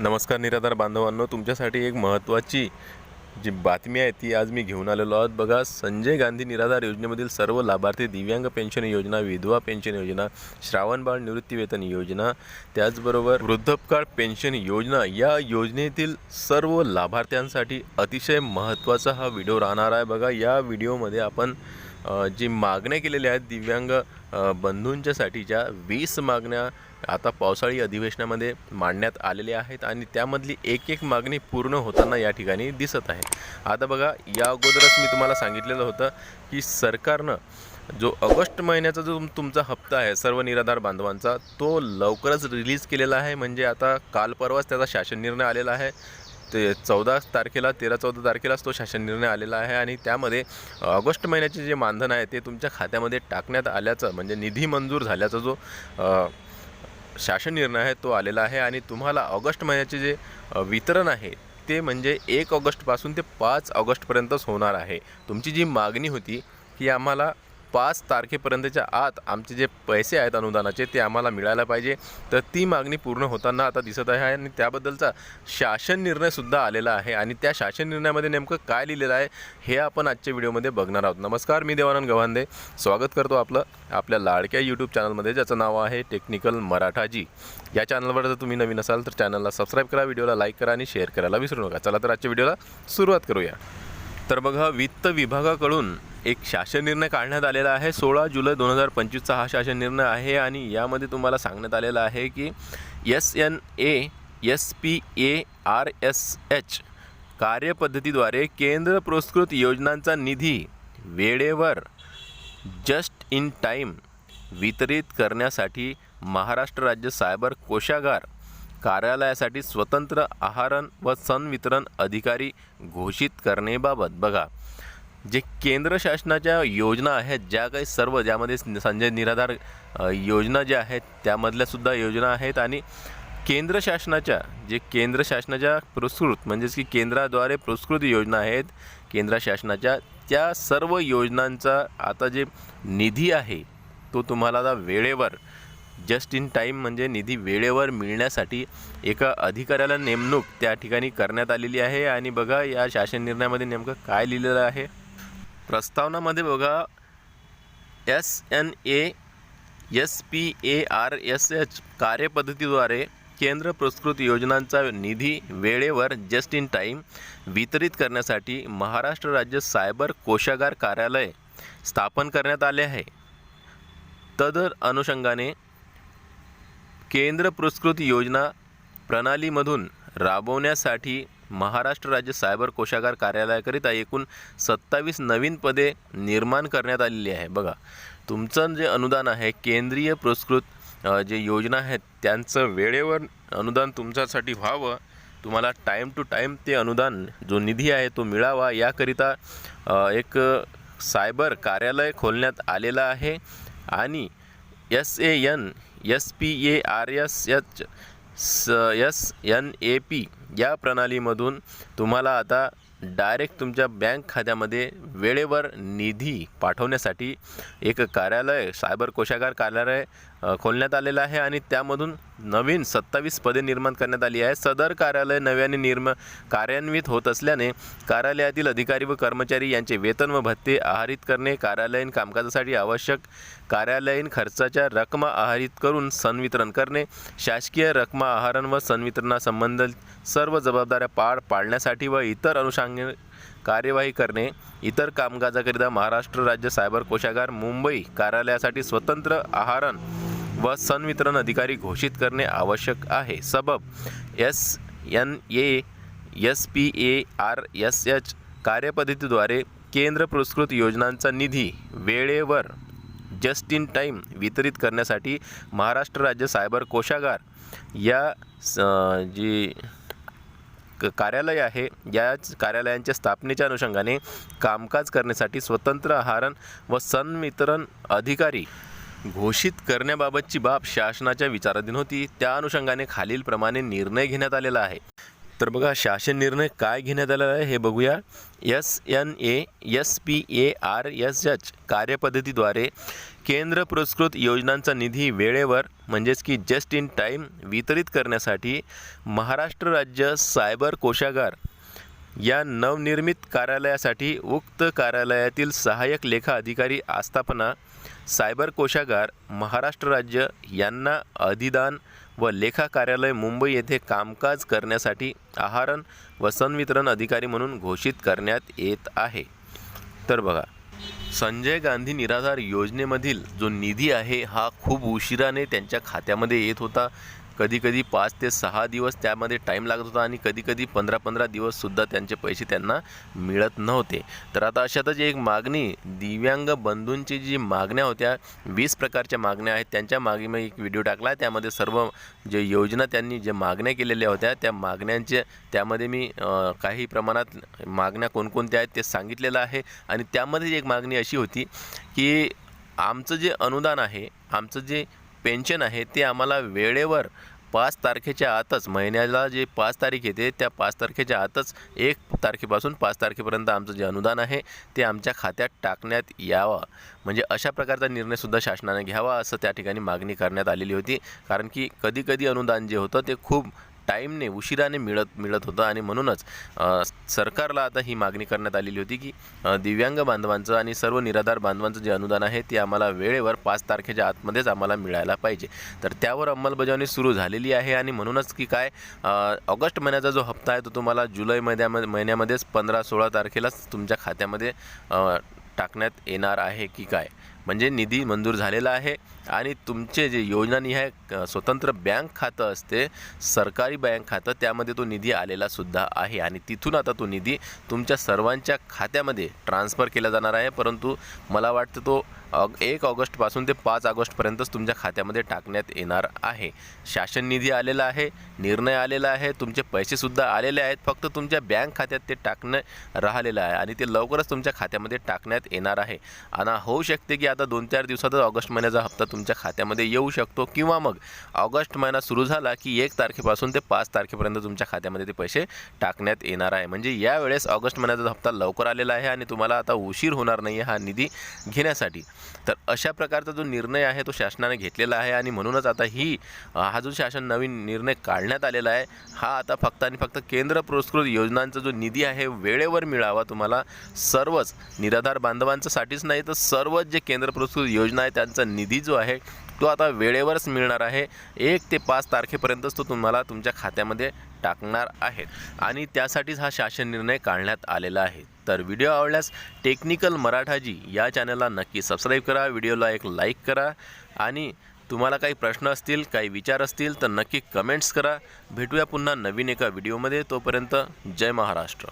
नमस्कार निराधार बांधवांनो तुमच्यासाठी एक महत्त्वाची जी बातमी आहे ती आज मी घेऊन आलेलो आहोत. बघा संजय गांधी निराधार योजनेमधील सर्व लाभार्थी दिव्यांग पेन्शन योजना विधवा पेन्शन योजना श्रावणबाळ निवृत्तीवेतन योजना त्याचबरोबर वृद्धपकाळ पेन्शन योजना या योजनेतील सर्व लाभार्थ्यांसाठी अतिशय महत्त्वाचा हा व्हिडिओ राहणार आहे. बघा या व्हिडिओमध्ये आपण जी मागण्या केलेल्या आहेत दिव्यांग बंधूंच्यासाठीच्या वीस मागण्या आता पावसाळी अधिवेशनामध्ये मांडण्यात आलेल्या आहेत आणि त्यामधली एक एक मागणी पूर्ण होताना या ठिकाणी दिसत आहे. आता बघा या अगोदरच मी तुम्हाला सांगितलेलं होतं की सरकारनं जो ऑगस्ट महिन्याचा जो तुम- तुमचा हप्ता आहे सर्व निराधार बांधवांचा तो लवकरच रिलीज केलेला आहे. म्हणजे आता काल परवाच त्याचा शासन निर्णय आलेला आहे. ते चौदा तारखेला तेरा चौदा तारखेलाच तो शासन निर्णय आलेला आहे आणि त्यामध्ये ऑगस्ट महिन्याचे जे मानधन आहे ते तुमच्या खात्यामध्ये टाकण्यात आल्याचं म्हणजे निधी मंजूर झाल्याचा जो शासन निर्णय आहे तो आलेला आहे आणि तुम्हाला ऑगस्ट महिन्याचे जे वितरण आहे ते म्हणजे एक ऑगस्टपासून ते पाच ऑगस्टपर्यंतच होणार आहे. तुमची जी मागणी होती की आम्हाला पाच तारखेपर्यंतच्या आत आमचे जे पैसे आहेत अनुदानाचे ते आम्हाला मिळायला पाहिजे. तर ती मागणी पूर्ण होताना आता दिसत आहे आणि त्याबद्दलचा शासन निर्णयसुद्धा आलेला आहे. आणि त्या शासन निर्णयामध्ये नेमकं काय लिहिलेलं आहे हे आपण आजच्या व्हिडिओमध्ये बघणार आहोत. नमस्कार मी देवानंद गव्हांदे स्वागत करतो आपलं आपल्या लाडक्या यूट्यूब चॅनलमध्ये ज्याचं नाव आहे टेक्निकल मराठाजी. या चॅनलवर जर तुम्ही नवीन असाल तर चॅनलला सबस्क्राईब करा व्हिडिओला लाईक करा आणि शेअर करायला विसरू नका. चला तर आजच्या व्हिडिओला सुरुवात करूया. तर बघा वित्त विभागाकडून एक शासन निर्णय काढण्यात आलेला आहे. सोळा जुलै दोन हजार पंचवीसचा हा शासन निर्णय आहे आणि यामध्ये तुम्हाला सांगण्यात आलेलं आहे की S N A S P A R S H कार्यपद्धतीद्वारे केंद्र पुरस्कृत योजनांचा निधी वेळेवर जस्ट इन टाईम वितरित करण्यासाठी महाराष्ट्र राज्य सायबर कोशागार कार्यालयासाठी स्वतंत्र आहारण व सनवितरण अधिकारी घोषित करणेबाबत बघा जे केंद्र शासनाच्या योजना आहेत ज्या काही सर्व ज्यामध्ये संजय निराधार योजना ज्या आहेत त्यामधल्यासुद्धा योजना आहेत आणि केंद्र शासनाच्या जे केंद्र शासनाच्या पुरस्कृत म्हणजेच की केंद्राद्वारे पुरस्कृत योजना आहेत केंद्र शासनाच्या त्या सर्व योजनांचा आता जे निधी आहे तो तुम्हाला आता वेळेवर जस्ट इन टाईम म्हणजे निधी वेळेवर मिळण्यासाठी एका अधिकाऱ्याला नेमणूक त्या ठिकाणी करण्यात आलेली आहे. आणि बघा या शासन निर्णयामध्ये नेमकं काय लिहिलेलं आहे. प्रस्तावनामध्ये बघा S N A S P A R S H कार्यपद्धतीद्वारे केंद्र पुरस्कृत योजनांचा निधी वेळेवर जस्ट इन टाईम वितरित करण्यासाठी महाराष्ट्र राज्य सायबर कोशागार कार्यालय स्थापन करण्यात आले आहे. तदर अनुषंगाने केंद्र पुरस्कृत योजना प्रणालीमधून राबवण्यासाठी महाराष्ट्र राज्य सायबर कोशागार कार्यालयाकरिता एकूण सत्तावीस नवीन पदे निर्माण करण्यात आलेली आहे. बघा तुमचं जे अनुदान आहे केंद्रीय पुरस्कृत जे योजना आहेत त्यांचं वेळेवर अनुदान तुमच्यासाठी व्हावं. तुम्हाला टाईम टू टाईम ते अनुदान जो निधी आहे तो मिळावा. याकरिता एक सायबर कार्यालय खोलण्यात आलेलं आहे. आणि S A N S P A R S H स एस एन ए पी या प्रणालीमधून तुम्हाला आता डायरेक्ट तुमच्या बँक खात्यामध्ये वेळेवर निधी पाठवण्यासाठी एक कार्यालय सायबर कोशागार कार्यालय खोलण्यात आलेलं आहे आणि त्यामधून नवीन सत्तावीस पदे निर्माण करण्यात आली आहे सदर कार्यालय नव्याने निर्म कार्यान्वित होत असल्याने कार्यालयातील अधिकारी व कर्मचारी यांचे वेतन व भत्ते आहारित करणे कार्यालयीन कामकाजासाठी आवश्यक कार्यालयीन खर्चाच्या रकमा आहारित करून संवितरण करणे शासकीय रकमा आहारण व संवितरणासंबंध सर्व जबाबदाऱ्या पार पाडण्यासाठी व इतर अनुषंगाने कार्यवाही करणे इतर कामकाजाकरिता महाराष्ट्र राज्य सायबर कोशागार मुंबई कार्यालयासाठी स्वतंत्र आहारण व संवितरण अधिकारी घोषित करणे आवश्यक आहे. सबब S N A S P A R S H कार्यपद्धतीद्वारे केंद्र पुरस्कृत योजनांचा निधी वेळेवर जस्ट इन टाईम वितरित करण्यासाठी महाराष्ट्र राज्य सायबर कोशागार या स जी क- कार्यालय आहे. याच कार्यालयांच्या स्थापनेच्या अनुषंगाने कामकाज करण्यासाठी स्वतंत्र आहारण व सण अधिकारी घोषित करण्याबाबतची बाब शासनाच्या विचाराधीन होती. त्या अनुषंगाने खालीलप्रमाणे निर्णय घेण्यात आलेला आहे. तर बघा शासन निर्णय काय घेण्यात आलेला आहे हे बघूया. S N A S P A R S H कार्यपद्धतीद्वारे केंद्र पुरस्कृत योजनांचा निधी वेळेवर म्हणजेच की जस्ट इन टाईम वितरित करण्यासाठी महाराष्ट्र राज्य सायबर कोशागार या नवनिर्मित कार्यालयासाठी उक्त कार्यालयातील सहाय्यक लेखा अधिकारी आस्थापना सायबर कोशागार महाराष्ट्र राज्य यांना अधिदान व लेखा कार्यालय मुंबई येथे कामकाज करण्यासाठी आहारण व संवितरण अधिकारी म्हणून घोषित करण्यात येत आहे. तर बघा संजय गांधी निराधार योजनेमधील जो निधी आहे हा खूप उशिराने त्यांच्या खात्यामध्ये येत होता. कधी कधी पाच ते सहा दिवस त्यामध्ये टाईम लागत होता आणि कधी कधी पंधरा पंधरा दिवससुद्धा त्यांचे पैसे त्यांना मिळत नव्हते. तर आता अशातच एक मागणी दिव्यांग बंधूंची जी मागण्या होत्या वीस प्रकारच्या मागण्या आहेत. त्यांच्या मागे मी एक व्हिडिओ टाकला. त्यामध्ये सर्व जे योजना त्यांनी जे मागण्या केलेल्या होत्या त्या मागण्यांचे त्यामध्ये मी काही प्रमाणात मागण्या कोणकोणत्या आहेत ते सांगितलेलं आहे. आणि त्यामध्ये एक मागणी अशी होती की आमचं जे अनुदान आहे आमचं जे पेन्शन आहे ते आम्हाला वेळेवर पाच तारखेच्या आतच महिन्याला जे पाच तारीख येते त्या पाच तारखेच्या आतच एक तारखेपासून पाच तारखेपर्यंत आमचं जे अनुदान आहे ते आमच्या खात्यात टाकण्यात यावं. म्हणजे अशा प्रकारचा निर्णयसुद्धा शासनाने घ्यावा असं त्या ठिकाणी मागणी करण्यात आलेली होती. कारण की कधीकधी अनुदान जे होतं ते खूप टाईमने उशिराने मिळत मिळत होतं. आणि म्हणूनच सरकारला आता ही मागणी करण्यात आलेली होती की दिव्यांग बांधवांचं आणि सर्व निराधार बांधवांचं जे अनुदान आहे ते आम्हाला वेळेवर पाच तारखेच्या आतमध्येच आम्हाला मिळायला पाहिजे. तर त्यावर अंमलबजावणी सुरू झालेली आहे आणि म्हणूनच की काय ऑगस्ट महिन्याचा जो हप्ता आहे तो तुम्हाला जुलै महिन्यामध्ये महिन्यामध्येच पंधरा सोळा तारखेलाच तुमच्या खात्यामध्ये टाकण्यात येणार आहे की काय? म्हणजे निधी मंजूर झालेला आहे आणि तुमचे जे योजनानिहाय स्वतंत्र बँक खातं असते सरकारी बँक खातं त्यामध्ये तो निधी आलेला सुद्धा आहे. आणि तिथून आता तो निधी तुमच्या सर्वांच्या खात्यामध्ये ट्रान्स्फर केला जाणार आहे. परंतु मला वाटतं तो ऑग एक ऑगस्टपासून ते पाच ऑगस्टपर्यंतच तुमच्या खात्यामध्ये टाकण्यात येणार आहे. शासन निधी आलेला आहे निर्णय आलेला आहे तुमचे पैसेसुद्धा आलेले आहेत. फक्त तुमच्या बँक खात्यात ते टाकणं राहिलेलं आहे आणि ते लवकरच तुमच्या खात्यामध्ये टाकण्यात येणार आहे. आणि होऊ शकते की आता दोन चार दिवसातच ऑगस्ट महिन्याचा हप्ता तुमच्या खात्यामध्ये येऊ शकतो किंवा मग ऑगस्ट महिना सुरू झाला की एक तारखेपासून ते पाच तारखेपर्यंत तुमच्या खात्यामध्ये ते पैसे टाकण्यात येणार आहे. म्हणजे यावेळेस ऑगस्ट महिन्याचा हप्ता लवकर आलेला आहे आणि तुम्हाला आता उशीर होणार नाही आहे हा निधी घेण्यासाठी. तर अशा प्रकारचा जो निर्णय आहे तो शासनाने घेतलेला आहे आणि म्हणूनच आता ही हा जो शासन नवीन निर्णय काढण्यात आलेला आहे हा आता फक्त आणि फक्त केंद्र पुरस्कृत योजनांचा जो निधी आहे वेळेवर मिळावा तुम्हाला सर्वच निराधार बांधवांसाठीच नाही तर सर्वच जे केंद्र पुरस्कृत योजना आहे त्यांचा निधी जो आहे तो आता वेळेवरच मिळणार आहे. एक ते पाच तारखेपर्यंतच तो तुम्हाला तुमच्या खात्यामध्ये टाकणार आहे आणि त्यासाठीच हा शासन निर्णय काढण्यात आलेला आहे. तर व्हिडिओ आवडल्यास टेक्निकल मराठाजी या चॅनलला नक्की सबस्क्राईब करा व्हिडिओला एक लाईक करा. आणि तुम्हाला काही प्रश्न असतील काही विचार असतील तर नक्की कमेंट्स करा. भेटूया पुन्हा नवीन एका व्हिडिओमध्ये. तोपर्यंत जय महाराष्ट्र.